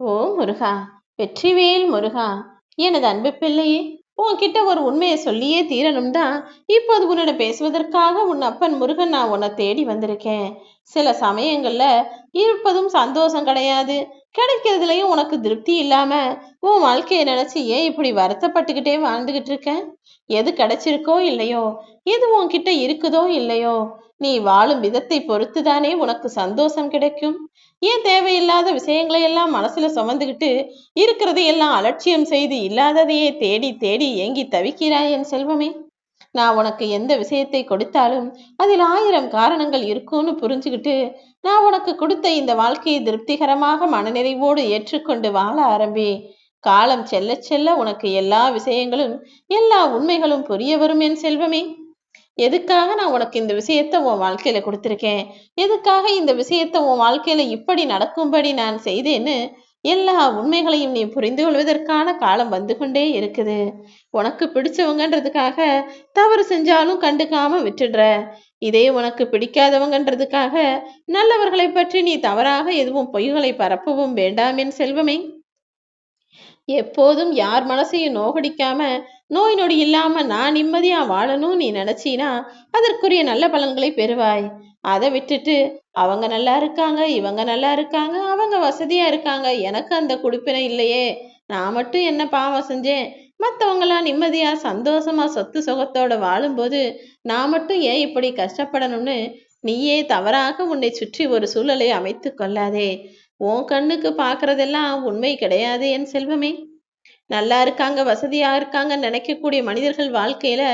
ஓ முருகா வெற்றிவேல் முருகா எனது அன்பு பிள்ளையே உன்கிட்ட ஒரு உண்மையை சொல்லியே தீரணும் தான் இப்போது உன்னிடம் பேசுவதற்காக உன் அப்பன் முருகன் நான் உன்னை தேடி வந்திருக்கேன். சில சமயங்கள்ல இருப்பதும் சந்தோஷம் கிடையாது. கிடைக்கிறதுலயும் உனக்கு திருப்தி இல்லாம உன் வாழ்க்கையை நினைச்சு ஏன் இப்படி வருத்தப்பட்டுக்கிட்டே வாழ்ந்துகிட்டு இருக்க? எது கிடைச்சிருக்கோ இல்லையோ? எது உன்கிட்ட இருக்குதோ இல்லையோ? நீ வாழும் விதத்தை பொறுத்துதானே உனக்கு சந்தோஷம் கிடைக்கும். ஏன் தேவையில்லாத விஷயங்களை எல்லாம் மனசுல சுமந்துக்கிட்டு இருக்கிறதையெல்லாம் அலட்சியம் செய்து இல்லாததையே தேடி தேடி ஏங்கி தவிக்கிறாய் என் செல்வமே? நான் உனக்கு எந்த விஷயத்தை கொடுத்தாலும் அதில் ஆயிரம் காரணங்கள் இருக்கும்னு புரிஞ்சுக்கிட்டு நான் உனக்கு கொடுத்த இந்த வாழ்க்கையை திருப்திகரமாக மனநிறைவோடு ஏற்றுக்கொண்டு வாழ ஆரம்பி. காலம் செல்ல செல்ல உனக்கு எல்லா விஷயங்களும் எல்லா உண்மைகளும் புரிய வரும் என் செல்வமே. எதுக்காக நான் உனக்கு இந்த விஷயத்த உன் வாழ்க்கையில கொடுத்துருக்கேன்? எதுக்காக இந்த விஷயத்த உன் வாழ்க்கையில இப்படி நடக்கும்படி நான் செய்தேன்னு எல்லா உண்மைகளையும் நீ புரிந்து கொள்வதற்கான காலம் வந்து கொண்டே இருக்குது. உனக்கு பிடிச்சவங்கன்றதுக்காக தவறு செஞ்சாலும் கண்டுக்காம விட்டுடுற. இதே உனக்கு பிடிக்காதவங்கன்றதுக்காக நல்லவர்களை பற்றி நீ தவறாக எதுவும் பொய்களை பரப்பவும் வேண்டாம் என் செல்வமே. எப்போதும் யார் மனசையும் நோகடிக்காம நோய் நொடி இல்லாம நான் நிம்மதியா வாழணும் நீ நினைச்சீனா அதற்குரிய நல்ல பலன்களை பெறுவாய். அதை விட்டுட்டு அவங்க நல்லா இருக்காங்க இவங்க நல்லா இருக்காங்க அவங்க வசதியா இருக்காங்க. எனக்கு அந்த குடிப்பினை இல்லையே. நான் மட்டும் என்ன பாவம் செஞ்சேன்? மற்றவங்களாம் நிம்மதியா சந்தோஷமா சொத்து சுகத்தோட வாழும்போது நான் மட்டும் ஏன் இப்படி கஷ்டப்படணும்னு நீயே தவறாக உன்னை சுற்றி ஒரு சூழலை அமைத்து கொள்ளாதே. உன் கண்ணுக்கு பார்க்கறதெல்லாம் உண்மை கிடையாது என் செல்வமே. நல்லா இருக்காங்க வசதியா இருக்காங்கன்னு நினைக்கக்கூடிய மனிதர்கள் வாழ்க்கையில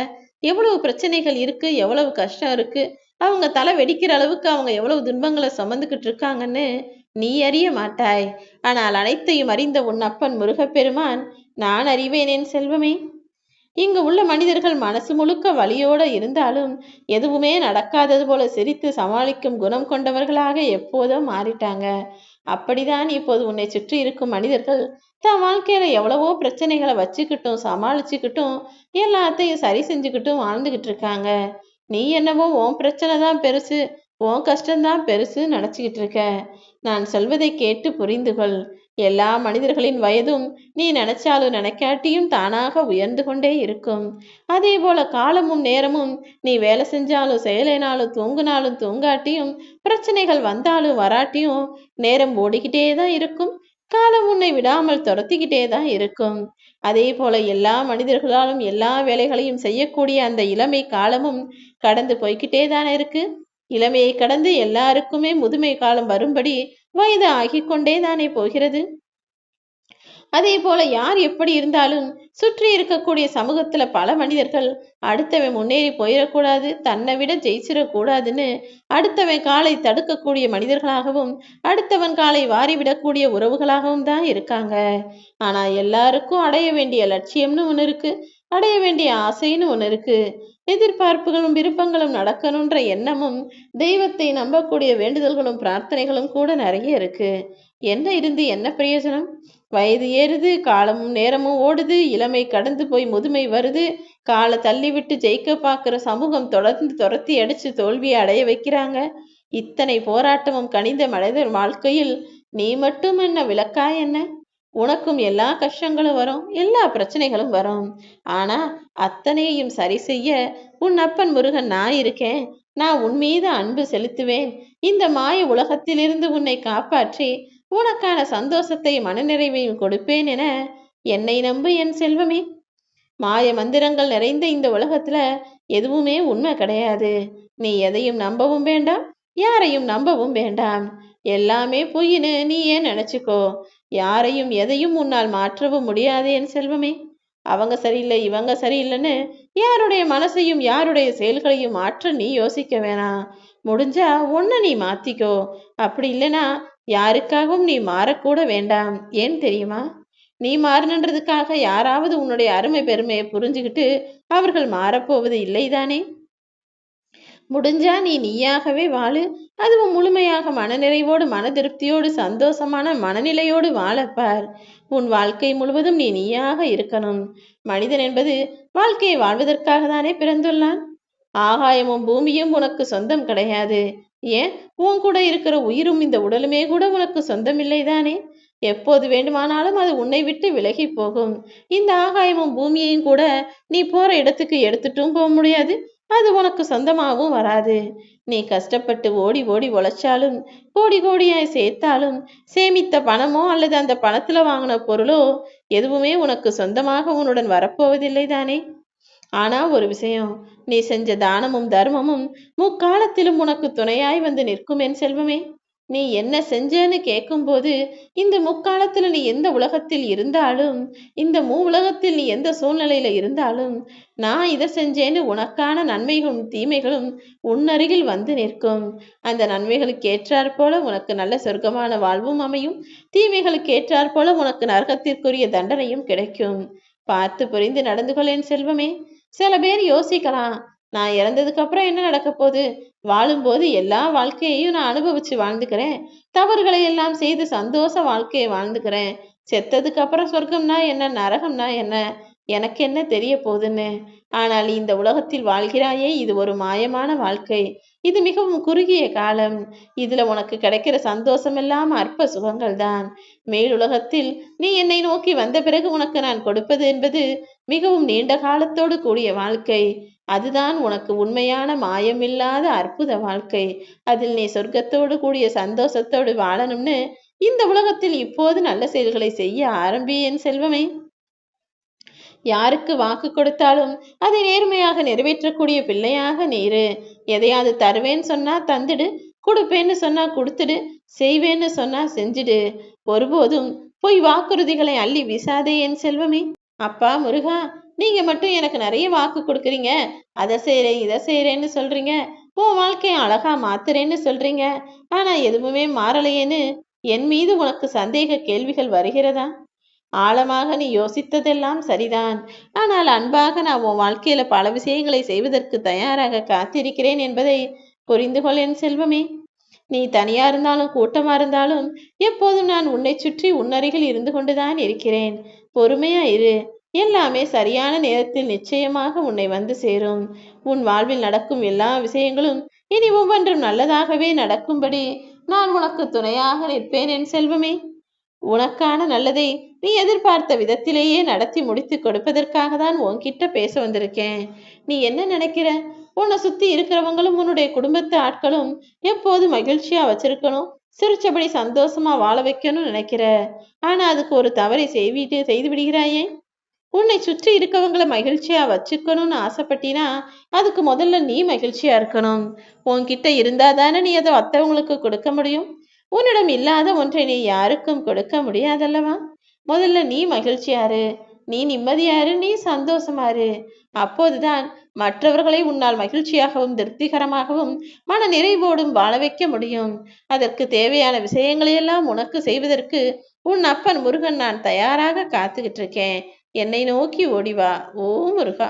எவ்வளவு பிரச்சனைகள் இருக்கு எவ்வளவு கஷ்டம் இருக்கு அவங்க தலை வெடிக்கிற அளவுக்கு அவங்க எவ்வளவு துன்பங்களை சுமந்துக்கிட்டு இருக்காங்கன்னு நீ அறிய மாட்டாய். ஆனால் அனைத்தையும் அறிந்த உன் அப்பன் முருகப்பெருமான் நான் அறிவேன் என் செல்வமே. இங்கு உள்ள மனிதர்கள் மனசு முழுக்க வழியோட இருந்தாலும் எதுவுமே நடக்காதது போல சிரித்து சமாளிக்கும் குணம் கொண்டவர்களாக எப்போதும் மாறிட்டாங்க. அப்படிதான் இப்போது உன்னை சுற்றி இருக்கும் மனிதர்கள் தன் வாழ்க்கையில எவ்வளவோ பிரச்சனைகளை வச்சுக்கிட்டும் சமாளிச்சுக்கிட்டும் எல்லாத்தையும் சரி செஞ்சுக்கிட்டும் வாழ்ந்துகிட்டு இருக்காங்க. நீ என்னவோ உன் பிரச்சனை தான் பெருசு உன் கஷ்டம்தான் பெருசுன்னு நினச்சிக்கிட்டு இருக்க. நான் சொல்வதை கேட்டு புரிந்து கொள். எல்லா மனிதர்களின் வயதும் நீ நினைச்சாலும் நினைக்காட்டியும் தானாக உயர்ந்து கொண்டே இருக்கும். அதே போல காலமும் நேரமும் நீ வேலை செஞ்சாலும் செயலைனாலும் தூங்குனாலும் தூங்காட்டியும் பிரச்சனைகள் வந்தாலும் வராட்டியும் நேரம் ஓடிக்கிட்டே தான் இருக்கும். காலம் உன்னை விடாமல் துரத்திக்கிட்டே தான் இருக்கும். அதே போல எல்லா மனிதர்களாலும் எல்லா வேலைகளையும் செய்யக்கூடிய அந்த இளமை காலமும் கடந்து போய்கிட்டே தானே இருக்கு? இளமையை கடந்து எல்லாருக்குமே முதுமை காலம் வரும்படி வயது ஆகிக்கொண்டே தானே போகிறது? அதே போல யார் எப்படி இருந்தாலும் சுற்றி இருக்கக்கூடிய சமூகத்துல பல மனிதர்கள் அடுத்தவன் முன்னேறி போயிடக்கூடாது தன்னை விட ஜெயிச்சிடக்கூடாதுன்னு அடுத்தவன் காலை தடுக்கக்கூடிய மனிதர்களாகவும் அடுத்தவன் காலை வாரிவிடக்கூடிய உறவுகளாகவும் தான் இருக்காங்க. ஆனா எல்லாருக்கும் அடைய வேண்டிய லட்சியம்னு ஒன்று இருக்கு அடைய வேண்டிய ஆசைன்னு ஒன்று இருக்கு. எதிர்பார்ப்புகளும் விருப்பங்களும் நடக்கணுன்ற எண்ணமும் தெய்வத்தை நம்பக்கூடிய வேண்டுதல்களும் பிரார்த்தனைகளும் கூட நிறைய இருக்கு. என்ன இருந்து என்ன பிரயோஜனம் வயது ஏறுது காலமும் நேரமும் ஓடுது இளமை கடந்து போய் முதுமை வருது. காலை தள்ளிவிட்டு ஜெயிக்க பார்க்குற சமூகம் தொடர்ந்து துரத்தி அடிச்சு தோல்வியை அடைய வைக்கிறாங்க. இத்தனை போராட்டமும் கனிந்த மனிதர் வாழ்க்கையில் நீ மட்டும் என்ன விளக்கா என்ன? உனக்கும் எல்லா கஷ்டங்களும் வரும் எல்லா பிரச்சனைகளும் வரும். ஆனா அத்தனையையும் சரி செய்ய உன் அப்பன் முருகன் நான் இருக்கேன். நான் உன் மீது அன்பு செலுத்துவேன். இந்த மாய உலகத்திலிருந்து உன்னை காப்பாற்றி உனக்கான சந்தோஷத்தை மனநிறைவையும் கொடுப்பேன் என என்னை நம்பு என் செல்வமே. மாய மந்திரங்கள் நிறைந்த இந்த உலகத்துல எதுவுமே உண்மை கிடையாது. நீ எதையும் நம்பவும் வேண்டாம் யாரையும் நம்பவும் வேண்டாம். எல்லாமே பொய்னு நீ ஏன் நினைச்சுக்கோ? யாரையும் எதையும் உன்னால் மாற்றவும் முடியாது என் செல்வமே. அவங்க சரியில்லை இவங்க சரியில்லைன்னு யாருடைய மனசையும் யாருடைய செயல்களையும் மாற்ற நீ யோசிக்க வேணாம். முடிஞ்சா ஒன்று நீ மாத்திக்கோ. அப்படி இல்லைன்னா யாருக்காகவும் நீ மாறக்கூட வேண்டாம். ஏன் தெரியுமா? நீ மாறினன்றதுக்காக யாராவது உன்னுடைய அருமை பெருமையை புரிஞ்சுக்கிட்டு அவர்கள் மாறப்போவது இல்லைதானே? முடிஞ்சா நீ நீயாகவே வாழு. அதுவும் முழுமையாக மனநிறைவோடு மன திருப்தியோடு சந்தோஷமான மனநிலையோடு வாழப்பார். உன் வாழ்க்கை முழுவதும் நீ நீயாக இருக்கணும். மனிதன் என்பது வாழ்க்கையை வாழ்வதற்காக தானே பிறந்துள்ளான். ஆகாயமும் பூமியும் உனக்கு சொந்தம் கிடையாது. ஏன்? உன் கூட இருக்கிற உயிரும் இந்த உடலுமே கூட உனக்கு சொந்தமில்லை தானே எப்போது வேண்டுமானாலும் அது உன்னை விட்டு விலகி போகும். இந்த ஆகாயமும் பூமியையும் கூட நீ போற இடத்துக்கு எடுத்துட்டும் போக முடியாது. அது உனக்கு சொந்தமாகவும் வராது. நீ கஷ்டப்பட்டு ஓடி ஓடி உழைச்சாலும் கோடி கோடியாய் சேர்த்தாலும் சேமித்த பணமோ அல்லது அந்த பணத்துல வாங்கின பொருளோ எதுவுமே உனக்கு சொந்தமாக உன்னுடன் வரப்போவதில்லை தானே ஆனா ஒரு விஷயம் நீ செஞ்ச தானமும் தர்மமும் முக்காலத்திலும் உனக்கு துணையாய் வந்து நிற்கும் என் செல்வமே. நீ என்ன செஞ்சேன்னு கேட்கும்போது இந்த முக்காலத்துல நீ எந்த உலகத்தில் இருந்தாலும் இந்த மூ உலகத்தில் நீ எந்த சூழ்நிலையில இருந்தாலும் நான் இதை செஞ்சேன்னு உனக்கான நன்மைகளும் தீமைகளும் உன்னருகில் வந்து நிற்கும். அந்த நன்மைகளுக்கு ஏற்றாற் போல உனக்கு நல்ல சொர்க்கமான வாழ்வும் அமையும். தீமைகளுக்கு ஏற்றாற் போல உனக்கு நரகத்திற்குரிய தண்டனையும் கிடைக்கும். பார்த்து புரிந்து நடந்து கொள்ளேன் செல்வமே. சில பேர் யோசிக்கலாம் நான் இறந்ததுக்கு அப்புறம் என்ன நடக்க போகுது? வாழும்போது எல்லா வாழ்க்கையையும் நான் அனுபவிச்சு வாழ்ந்துக்கிறேன். தவறுகளை எல்லாம் செய்து சந்தோஷ வாழ்க்கையை வாழ்ந்துக்கிறேன். செத்ததுக்கு அப்புறம் சொர்க்கம்னா என்ன? நரகம்னா என்ன? எனக்கு என்ன தெரிய போகுதுன்னு? ஆனால் இந்த உலகத்தில் வாழ்கிறாயே இது ஒரு மாயமான வாழ்க்கை. இது மிகவும் குறுகிய காலம். இதுல உனக்கு கிடைக்கிற சந்தோஷம் எல்லாம் அற்ப சுகங்கள் தான். மேலுலகத்தில் நீ என்னை நோக்கி வந்த பிறகு உனக்கு நான் கொடுப்பது என்பது மிகவும் நீண்ட காலத்தோடு கூடிய வாழ்க்கை. அதுதான் உனக்கு உண்மையான மாயமில்லாத அற்புத வாழ்க்கை. அதில் நீ சொர்க்கத்தோடு கூடிய சந்தோஷத்தோடு வாழணும்னு இந்த உலகத்தில் இப்போது நல்ல செயல்களை செய்ய ஆரம்பி என் செல்வமே. யாருக்கு வாக்கு கொடுத்தாலும் அதை நேர்மையாக நிறைவேற்றக்கூடிய பிள்ளையாக நீரு. எதையாவது தருவேன்னு சொன்னா தந்துடு கொடுப்பேன்னு சொன்னா கொடுத்துடு செய்வேன்னு சொன்னா செஞ்சுடு. ஒருபோதும் பொய் வாக்குறுதிகளை அள்ளி வீசாதே என் செல்வமே. அப்பா முருகா நீங்க மட்டும் எனக்கு நிறைய வாக்கு கொடுக்குறீங்க. அதை செய்யறேன் இதை செய்யறேன்னு சொல்றீங்க. உன் வாழ்க்கையை அழகா மாத்துறேன்னு சொல்றீங்க. ஆனா எதுவுமே மாறலையேன்னு என் மீது உனக்கு சந்தேக கேள்விகள் வருகிறதா? ஆழமாக நீ யோசித்ததெல்லாம் சரிதான். ஆனால் அன்பாக நான் உன் வாழ்க்கையில பல விஷயங்களை செய்வதற்கு தயாராக காத்திருக்கிறேன் என்பதை புரிந்து கொள் என் செல்வமே. நீ தனியா இருந்தாலும் கூட்டமா இருந்தாலும் எப்போதும் நான் உன்னை சுற்றி உன்னருகில் இருந்து கொண்டுதான் இருக்கிறேன். பொறுமையா இரு. எல்லாமே சரியான நேரத்தில் நிச்சயமாக உன்னை வந்து சேரும். உன் வாழ்வில் நடக்கும் எல்லா விஷயங்களும் இனி ஒவ்வொன்றும் நல்லதாகவே நடக்கும்படி நான் உனக்கு துணையாக நிற்பேன் என் செல்வமே. உனக்கான நல்லதை நீ எதிர்பார்த்த விதத்திலேயே நடத்தி முடித்து கொடுப்பதற்காக தான் உன்கிட்ட பேச வந்திருக்கேன். நீ என்ன நினைக்கிற? உன்னை சுத்தி இருக்கிறவங்களும் உன்னுடைய குடும்பத்து ஆட்களும் எப்போது மகிழ்ச்சியா வச்சிருக்கணும்? சிரிச்சபடி சந்தோஷமா வாழ வைக்கணும்னு நினைக்கிற? ஆனா அதுக்கு ஒரு தவறை செய்விட்டு செய்து விடுகிறாயே? உன்னை சுற்றி இருக்கவங்களை மகிழ்ச்சியா வச்சுக்கணும்னு ஆசைப்பட்டினா அதுக்கு முதல்ல நீ மகிழ்ச்சியா இருக்கணும். உன்கிட்ட இருந்தா தானே நீ அதை மற்றவங்களுக்கு கொடுக்க முடியும்? உன்னிடம் இல்லாத ஒன்றை நீ யாருக்கும் கொடுக்க முடியாதல்லவா? முதல்ல நீ மகிழ்ச்சியாரு. நீ நிம்மதியாரு நீ சந்தோஷமாரு. அப்போதுதான் மற்றவர்களை உன்னால் மகிழ்ச்சியாகவும் திருப்திகரமாகவும் மன நிறைவோடும் வாழ வைக்க முடியும். அதற்கு தேவையான விஷயங்களையெல்லாம் உனக்கு செய்வதற்கு உன் அப்பன் முருகன் நான் தயாராக காத்துக்கிட்டு இருக்கேன் என்னை நோக்கி ஓடிவா ஓ முருகா.